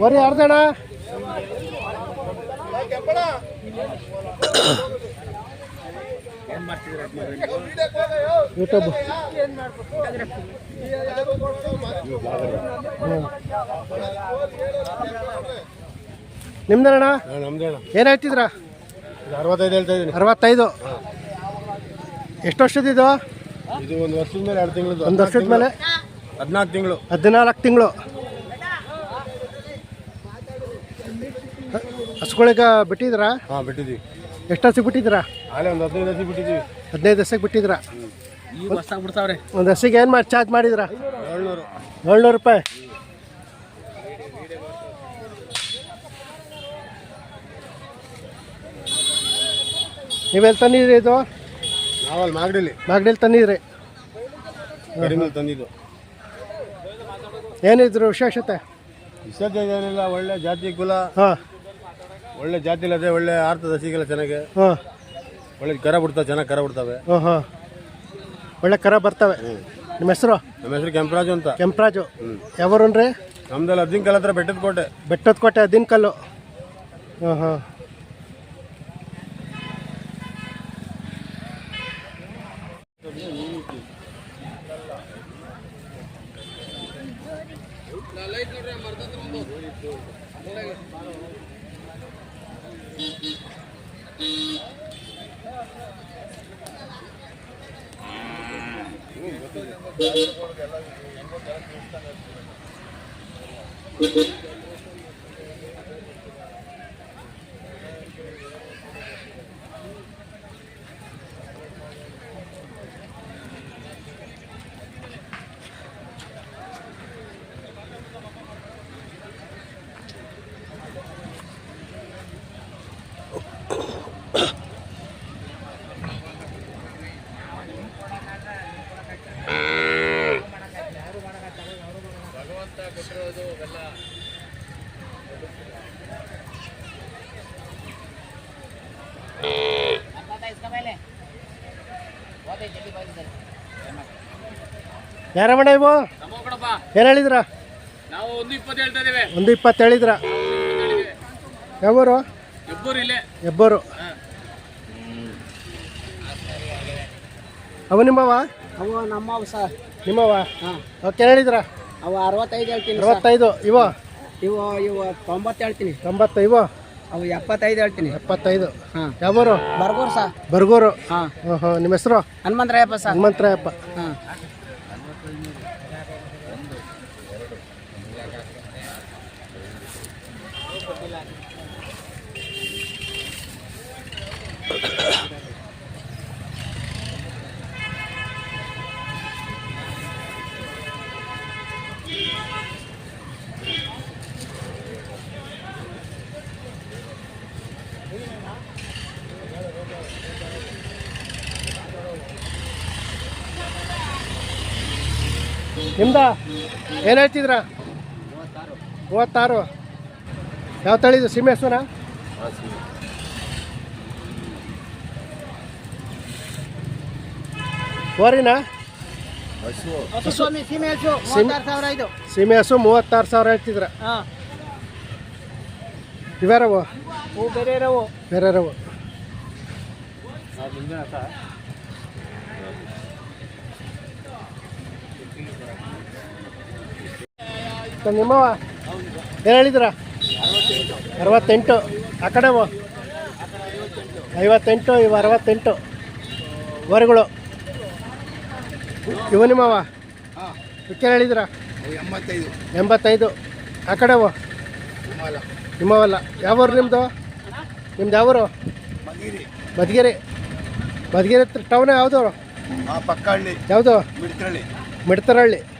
ಬರೀ ಅರ್ಧಣ್ಣ ಯೂಟ್ಯೂಬ್ ನಿಮ್ದಣ್ಣ ಏನು ಹೇಳ್ತಿದ್ರಾ? ಅರವತ್ತೈದು ಹೇಳ್ತಾ ಇದೀನಿ ಅರವತ್ತೈದು. ಎಷ್ಟು ವರ್ಷದಿದು ಇದು? ಒಂದು ವರ್ಷದ ಮೇಲೆ ಎರಡು ತಿಂಗಳು ಒಂದು ವರ್ಷದ ಮೇಲೆ ಹದಿನಾಲ್ಕು ತಿಂಗಳು. ಹದಿನಾಲ್ಕು ತಿಂಗಳು. ಹಸುಗಳಿಗೆ ಬಿಟ್ಟಿದ್ರಾ? ಹಾಂ ಬಿಟ್ಟಿದ್ವಿ. ಎಷ್ಟು ಹಸಿಗೆ ಬಿಟ್ಟಿದ್ರಾ ಆಲೆ ಒಂದು ಹದಿನೈದು ಹಸಿ ಬಿಟ್ಟಿದ್ದೀವಿ ಹದಿನೈದು ಹಸಿಗೆ ಬಿಟ್ಟಿದ್ರಾ ಈಗ ಹೊಸ್ದಾಗ್ ಬಿಡ್ತಾವ್ರೆ. ಒಂದು ಹಸಿಗೆ ಏನು ಮಾಡಿ ಚಾರ್ಜ್ ಮಾಡಿದ್ರ ಏಳ್ನೂರು. ಏಳ್ನೂರು ರೂಪಾಯಿ. ನೀವೆಲ್ಲಿ ತಂದಿದ್ರಿ ಇದು? ನಾವಲ್ಲಿ ಮಾಗಡಿಲಿ. ಮಾಗಡಿಲಿ ತಂದಿದ್ರಿ. ಕಡಿಮೆ ತಂದಿದ್ದು. ಏನಿದ್ರು ವಿಶೇಷತೆ? ವಿಸರ್ಜನೆ ಏನಿಲ್ಲ ಒಳ್ಳೆ ಜಾತಿ ಕುಲ. ಹಾಂ. ಒಳ್ಳೆ ಜಾತಿ ಇಲ್ಲದೆ ಒಳ್ಳೆ ಆರ್ತದ ಸಿಗಲ್ಲ ಚೆನ್ನಾಗಿ. ಹಾಂ. ಒಳ್ಳೆ ಕರ ಬಿಡ್ತಾವೆ ಚೆನ್ನಾಗಿ ಕರ ಬಿಡ್ತಾವೆ. ಹಾಂ ಹಾಂ. ಒಳ್ಳೆ ಕರ ಬರ್ತವೆ. ನಿಮ್ಮ ಹೆಸರು? ನಮ್ಮ ಹೆಸರು ಕೆಂಪರಾಜು ಅಂತ. ಕೆಂಪರಾಜು. ಯಾವೂರನ್ರಿ? ನಮ್ದೆಲ್ಲ ಹದಿನಕಲ್ ಹತ್ರ ಬೆಟ್ಟದ ಕೋಟೆ. ಬೆಟ್ಟದ ಕೋಟೆ ಅದಿನಕಲ್ಲು ಹಾಂ ಹಾಂ. ఎంగో జనం చూస్తాను ಯಾರಮ್ಮಣ್ಣ ಇವು? ಕೊಡಪ್ಪ ಏನು ಹೇಳಿದ್ರ? ನಾವು ಒಂದು ಇಪ್ಪತ್ತು ಹೇಳಿದ್ರ? ಯಾವೂರು? ಹೆಬ್ಬೂರು ಅವು ನಿಮ್ಮವ? ಅವು ನಮ್ಮವು ಸರ್. ನಿಮ್ಮವ? ಓಕೆ ಹೇಳಿದ್ರ? ಅವ ಅರವತ್ತೈದು ಹೇಳ್ತೀನಿ ಅರವತ್ತೈದು. ಇವು? ಇವು ಇವು ತೊಂಬತ್ತು ಹೇಳ್ತೀನಿ. ತೊಂಬತ್ತು. ಇವ? ಅವು ಎಪ್ಪತ್ತೈದು ಹೇಳ್ತೀನಿ. ಎಪ್ಪತ್ತೈದು. ಹಾಂ. ಯಾವೂರು? ಬರ್ಗೂರು ಸರ್. ಬರ್ಗೂರು. ಹಾಂ. ಹಾಂ ಹಾಂ ನಿಮ್ಮ ಹೆಸರು? ಹನುಮಂತರಾಯಪ್ಪ ಸರ್. ಹನುಮಂತರಾಯಪ್ಪ ಹಾಂ. ನಿಮ್ದ ಏನು ಹೇಳ್ತಿದ್ರ? ಮೂವತ್ತಾರು. ಯಾವ ತಳಿದು? ಹಸುನಾ ಓರಿನಾ ಸ್ವಾಮಿ ಸೀಮೆ ಹಸು ಮೂವತ್ತಾರು ಸಾವಿರ ಇದು. ಸೀಮೆ ಹಸು ಮೂವತ್ತಾರು ಸಾವಿರ ಹೇಳ್ತಿದ್ರ? ಹೂ. ಬೇರೆ ಇರೋವು. ತ- ನಿಮ್ಮವ ಏನು ಹೇಳಿದ್ರ ಅರವತ್ತೆಂಟು. ಆ ಕಡೆವ ಐವತ್ತೆಂಟು ಇವು ಅರವತ್ತೆಂಟು. ವರಗಳು ಇವ ನಿಮ್ಮವ? ಇದಕ್ಕೆ ಹೇಳಿದ್ರ ಎಂಬತ್ತೈದು. ಎಂಬತ್ತೈದು. ಆ ಕಡೆವು ನಿಮ್ಮವಲ್ಲ. ಯಾವೂರು ನಿಮ್ಮದು ನಿಮ್ದು ಯಾವೂರು? ಮಧುಗಿರಿ. ಮಧುಗಿರಿ. ಹತ್ರ ಟೌನ್ ಯಾವುದು? ಯಾವುದು? ಮಿಡ್ತರಳ್ಳಿ.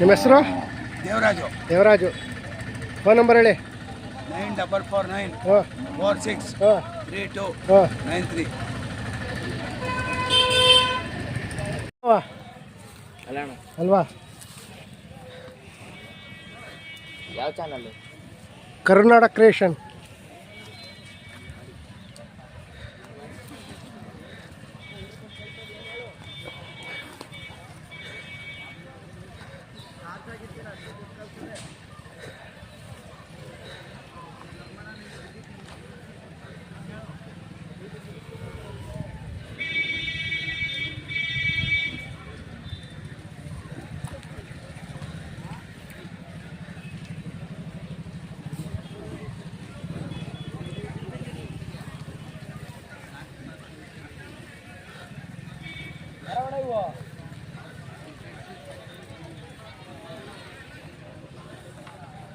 ನಿಮ್ಮ ಹೆಸರು? ದೇವರಾಜು. ದೇವರಾಜು. ಫೋನ್ ನಂಬರ್ ಹೇಳಿ. ನೈನ್ ಡಬಲ್ ಫೋರ್ ನೈನ್ ಹಾಂ. ಫೋರ್ ಸಿಕ್ಸ್ ಹಾಂ. ತ್ರೀ ಟು ಹಾಂ. Nine three. ಅಲ್ವಾ? ಯಾವ ಚಾನಲ್ ಕರ್ನಾಟಕ ಕ್ರಿಯೇಷನ್.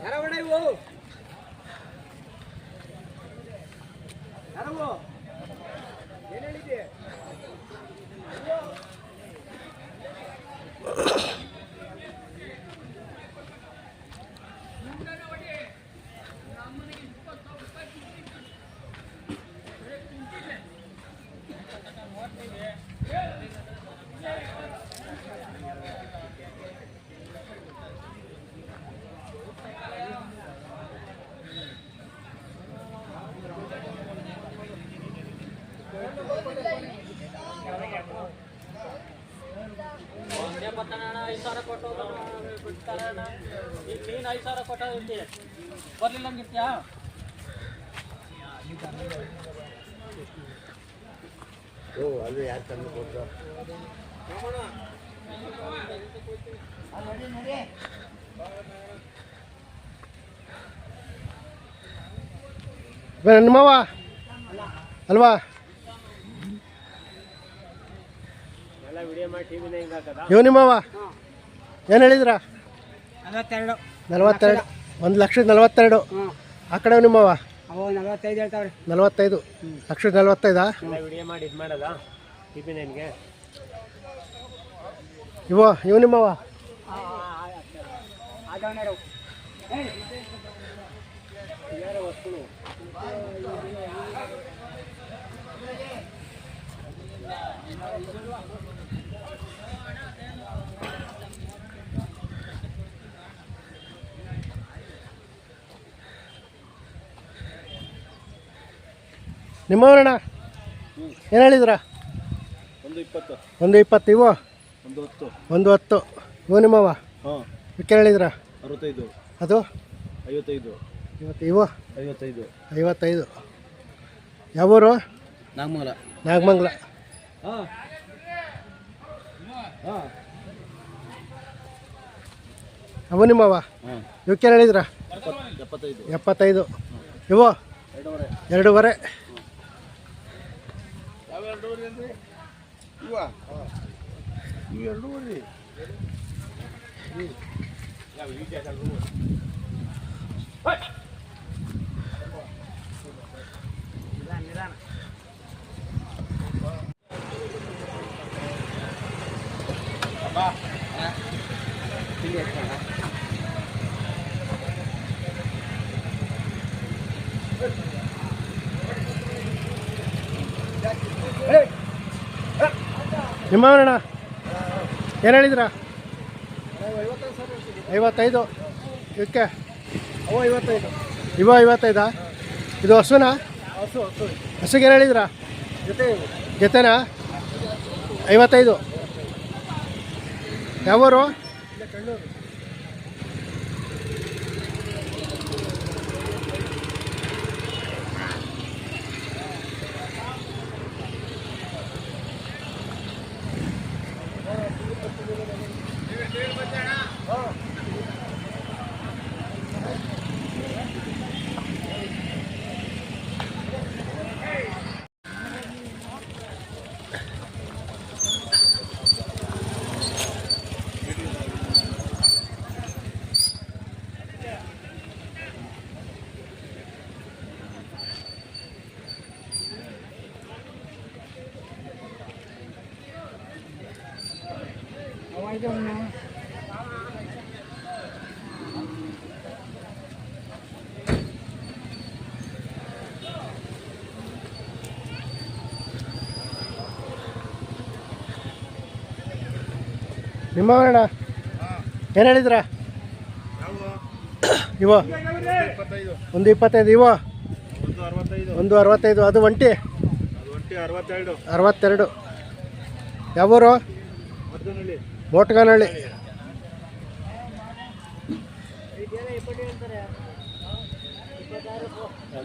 ಯಾರ ಒಡೆಯುವ ಐದು ಸಾವಿರ ಕೊಟ್ಟು ಬಿಡ್ತಾರಣ್ಣ ಈಗ ನೀನು ಐದು ಸಾವಿರ ಕೊಟ್ಟು ಇರ್ತೀಯ ಬರ್ಲಿಲ್ಲ ಹಂಗಿರ್ತೀಯಾ ಓ ಅದು ಯಾರು ತಂದು ಕೊಟ್ಟು ನಿಮ್ಮವ ಅಲ್ವಾ ಎಲ್ಲ ವಿಡಿಯೋ ಮಾಡಿ ಟಿವಿನ ಹಿಂಗೆ ಹಾಕದ ಇವ್ ನಿಮ್ಮವ ಏನು ಹೇಳಿದ್ರ? ನಲವತ್ತೆರಡು. ಒಂದು ಲಕ್ಷದ ನಲವತ್ತೆರಡು. ಆ ಕಡೆ ನಿಮ್ಮವ ನಲವತ್ತೈದು ಲಕ್ಷದ ನಲವತ್ತೈದಾ? ಇವ ಇವ್ ನಿಮ್ಮವ ನಿಮ್ಮವರಣ್ಣ? ಏನು ಹೇಳಿದ್ರ? ಒಂದು ಇಪ್ಪತ್ತು. ಒಂದು ಇಪ್ಪತ್ತು. ಇವು ಒಂದು ಹತ್ತು. ಒಂದು ಹತ್ತು. ಇವು ನಿಮ್ಮವ ಹಾಂ. ಇದಕ್ಕೆ ಹೇಳಿದ್ರ? ಅರವತ್ತೈದು. ಅದು? ಐವತ್ತೈದು. ಇವತ್ತು ಇವು ಐವತ್ತೈದು. ಐವತ್ತೈದು. ಯಾವೂರು? ನಾಗಮಂಗಲ. ನಾಗಮಂಗಲ. ಹಾಂ. ಹಾಂ. ಅವು ನಿಮ್ಮವ ಇವಕ್ಕೇನು ಇವಕ್ಕೆ ಹೇಳಿದ್ರ? ಎಪ್ಪತ್ತೈದು. ಎಪ್ಪತ್ತೈದು. ಇವು ಎರಡೂವರೆ. ಎರಡೂವರೆ ಯಾವ ಎರಡೂವರೆ ಅಂದರೆ ಇವ ಇವು ಎರಡೂವರೆ ನಿಮ್ಮವರಣ್ಣ ಏನು ಹೇಳಿದ್ರ? ಐವತ್ತೈದು. ಇದಕ್ಕೆ? ಐವತ್ತೈದು ಇವ ಐವತ್ತೈದಾ? ಇದು ಹಸುನಾ? ಹಸು ಹಸು ಹಸುಗೆ ಏನು ಹೇಳಿದ್ರ? ಜೊತೆ ಜೊತೆನಾ? ಐವತ್ತೈದು. ಯಾವೂರು? ನಿಮ್ಮವರಣ್ಣ ಏನು ಹೇಳಿದ್ರ? ಇವ ಒಂದು ಇಪ್ಪತ್ತೈದು ಇವ ಒಂದು ಅರವತ್ತೈದು, ಅದು ಒಂಟಿ? ಅರವತ್ತೆರಡು. ಯಾವೂರು?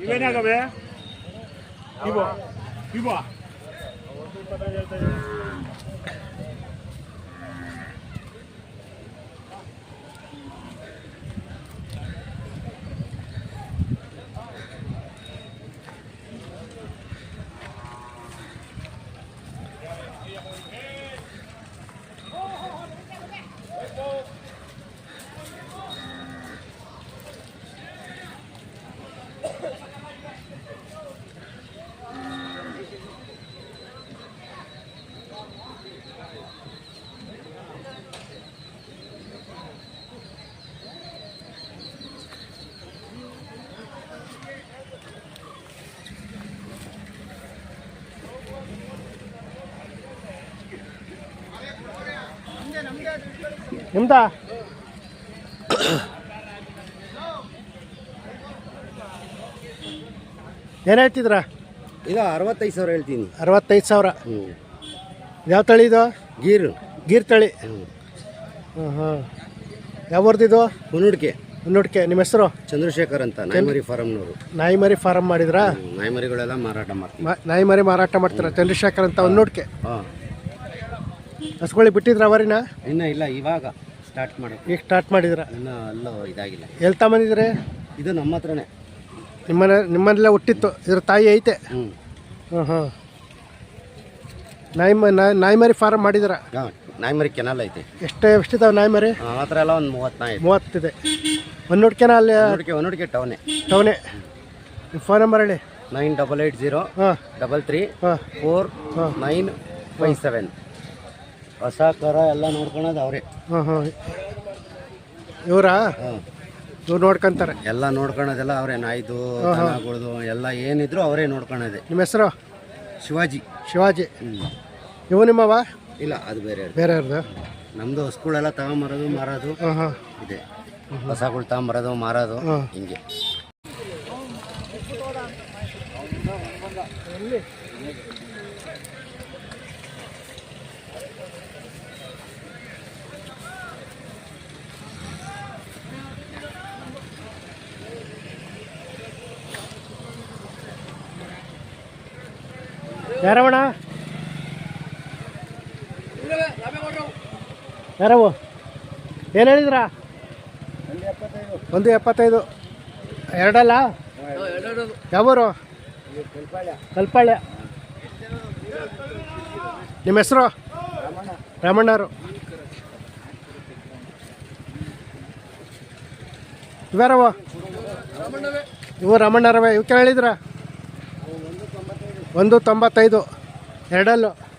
ಇವೇನಾಗವೆ ಇವು ನಿಮ್ದಾ? ಏನು ಹೇಳ್ತಿದ್ರ? ಇದು ಅರವತ್ತೈದು ಸಾವಿರ ಹೇಳ್ತೀನಿ. ಅರವತ್ತೈದು ಸಾವಿರ. ಹ್ಞೂ ಯಾವ ತಳಿ ಇದು? ಗೀರ್. ಗೀರ್ ತಳಿ. ಹ್ಞೂ ಹಾಂ ಹಾಂ ಯಾವ್ದು ಹುನುಡ್ಕೆ ಹುನ್ನುಡ್ಕೆ ನಿಮ್ಮ ಹೆಸರು? ಚಂದ್ರಶೇಖರ್ ಅಂತ ನಾಯಿಮರಿ ಫಾರಮ್ನವರು ನಾಯಿಮರಿ ಫಾರಂ ಮಾಡಿದ್ರಾ? ನಾಯಿಮರಿಗಳೆಲ್ಲ ಮಾರಾಟ ಮಾಡ್ತೀವಿ. ನಾಯಿಮರಿ ನಾಯಿ ಮರಿ ಮಾರಾಟ ಮಾಡ್ತೀರಾ? ಚಂದ್ರಶೇಖರ್ ಅಂತ ಹುನ್ನುಡ್ಕೆ ನೋಡ್ಕೆ ಹಾಂ. ಹಸ್ಕೊಳ್ಳಿ ಬಿಟ್ಟಿದ್ರ ಅವರಿನ? ಇನ್ನೂ ಇಲ್ಲ ಇವಾಗ ಸ್ಟಾರ್ಟ್ ಮಾಡೋದು. ಈಗ ಸ್ಟಾರ್ಟ್ ಮಾಡಿದ್ರ? ಇನ್ನೂ ಅಲ್ಲೂ ಇದಾಗಿಲ್ಲ. ಎಲ್ಲಿ ತಗೊಂಬಂದಿದ್ರೆ ಇದು ನಮ್ಮ ಹತ್ರನೇ. ನಿಮ್ಮನೆ ನಿಮ್ಮನೆಲ್ಲೇ ಹುಟ್ಟಿತ್ತು ಇದ್ರ ತಾಯಿ ಐತೆ? ಹ್ಞೂ ಹಾಂ ಹಾಂ ನಾಯಿ ಮ- ನಾಯಿ- ನಾಯಿ ಮರಿ ಫಾರ್ಮ್ ಮಾಡಿದ್ರ? ಹಾಂ ನಾಯ್ಮರಿ ಕೆನಲ್ ಐತೆ. ಎಷ್ಟು ಎಷ್ಟಿದಾವೆ ನಾಯಿ ಮರಿ? ಆ ಥರ ಎಲ್ಲ ಒಂದು ಮೂವತ್ತು ನಾಯಿ ಐತೆ. ಮೂವತ್ತಿದೆ. ಒಂದು ನೋಡ್ಕೆನ ಅಲ್ಲಿ ಹೊನ್ನೂಡಿಕೆ ಹೊನ್ನೂಡಿಕೆ ಟೌನೇ ಟೌನೆ ನಿಮ್ಮ ಫೋನ್ ನಂಬರ್ ಹೇಳಿ. ನೈನ್ ಡಬಲ್ ಏಯ್ಟ್ ಜೀರೋ ಹಾಂ. ಡಬಲ್ ತ್ರೀ ಹಾಂ. ಫೋರ್ ಹಾಂ. Nine five seven. ಹೊಸ ಕರ ಎಲ್ಲ ನೋಡ್ಕೊಳೋದು ಅವರೇ. ಹಾಂ ಹಾಂ. ಇವರಾ? ಇವ್ರು ನೋಡ್ಕೊಂತಾರೆ. ಎಲ್ಲ ನೋಡ್ಕೊಳೋದೆಲ್ಲ ಅವರೇ ನಾಯ್ದು ದನಗಳ್ದು ಎಲ್ಲ ಏನಿದ್ರು ಅವರೇ ನೋಡ್ಕೊಳೋದೆ. ನಿಮ್ಮ ಹೆಸರು? ಶಿವಾಜಿ. ಶಿವಾಜಿ. ಇವ ನಿಮ್ಮವ ಇಲ್ಲ ಅದು ಬೇರೆ ಬೇರೆ ನಮ್ದು ನಮ್ಮದು ಹೊಸ್ಗಳೆಲ್ಲ ತಗೊಂಬರೋದು ಮಾರೋದು ಇದೆ. ಹೊಸಗಳು ತಗೊಂಬರೋದು ಮಾರೋದು. ಹಿಂಗೆ. ಯಾರವಣ? ಯಾರವು? ಏನು ಹೇಳಿದ್ರ? ಒಂದು ಎಪ್ಪತ್ತೈದು. ಎರಡಲ್ಲ? ಯಾವೂರು? ಕಲ್ಪಾಳ್ಯ. ನಿಮ್ಮ ಹೆಸರು? ರಾಮಣ್ಣರು ಇವ್ಯಾರವ? ಇವು ರಾಮಣ್ಣರವೇ. ಇವಕ್ಕೆ ಹೇಳಿದ್ರ? ಒಂದು ತೊಂಬತ್ತೈದು ಎರಡಲ್ಲು.